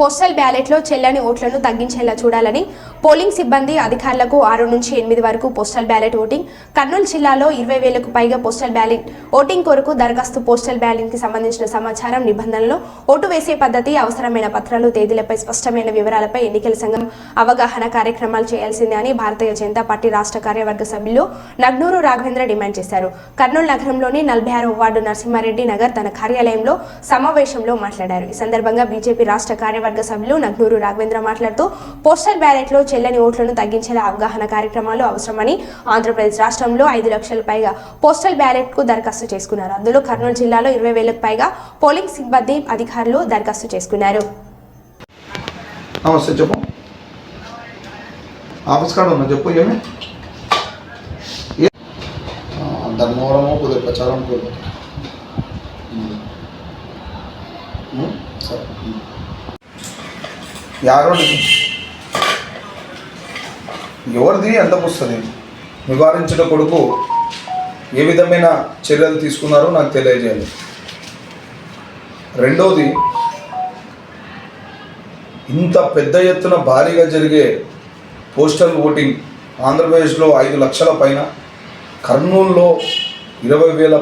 Postal బ్యాలెట్లో చెల్లని ఓట్లను తగ్గించేలా చూడాలని పోలింగ్ సిబ్బంది అధికారులకు ఆరు నుంచి ఎనిమిది వరకు పోస్టల్ బ్యాలెట్ ఓటింగ్ కర్నూలు జిల్లాలో ఇరవై వేలకు పైగా పోస్టల్ బ్యాలెట్ ఓటింగ్ కొరకు దరఖాస్తు పోస్టల్ బ్యాలెట్కి సంబంధించిన సమాచారం నిబంధనలు ఓటు వేసే పద్ధతి అవసరమైన పత్రాలు తేదీలపై స్పష్టమైన వివరాలపై ఎన్నికల సంఘం అవగాహన కార్యక్రమాలు చేయాల్సిందే అని భారతీయ జనతా పార్టీ రాష్ట్ర కార్యవర్గ సభ్యులు నగ్నూరు రాఘవేంద్ర డిమాండ్ చేశారు. కర్నూలు నగరంలోని నలభై ఆరో వార్డు నరసింహారెడ్డి నగర్ తన కార్యాలయంలో సమావేశంలో మాట్లాడారు. ఈ సందర్భంగా బీజేపీ రాష్ట్ర కార్యవర్గ సభ్యులు నగ్నూరు రాఘవేంద్ర మాట్లాడుతూ పోస్టల్ బ్యాలెట్లో చెల్లని ఓట్లను తగ్గించేలా అవగాహన కార్యక్రమాలు అవసరమని ఆంధ్రప్రదేశ్ రాష్ట్రంలో ఐదు లక్షల పైగా పోస్టల్ బ్యాలెట్కు దరఖాస్తు చేసుకున్నారు. అందులో కర్నూలు జిల్లాలో ఇరవై వేలకు పైగా పోలింగ్ సిబ్బంది అధికారులు దరఖాస్తు చేసుకున్నారు. నమస్తే చెప్పు. ఆఫీస్ ఉన్నా చెప్పు ఏమి? ధర్మవరము కొద్దిగా ప్రచారం సరే. యారోడి ఎవరిది ఎంత వస్తుంది నివారించిన కొడుకు ఏ విధమైన చర్యలు తీసుకున్నారో నాకు తెలియజేయాలి రెండవది ఇంత పెద్ద ఎత్తున భారీగా జరిగే పోస్టల్ ఓటింగ్ ఆంధ్రప్రదేశ్లో ఐదు లక్షల పైన కర్నూలులో ఇరవై వేల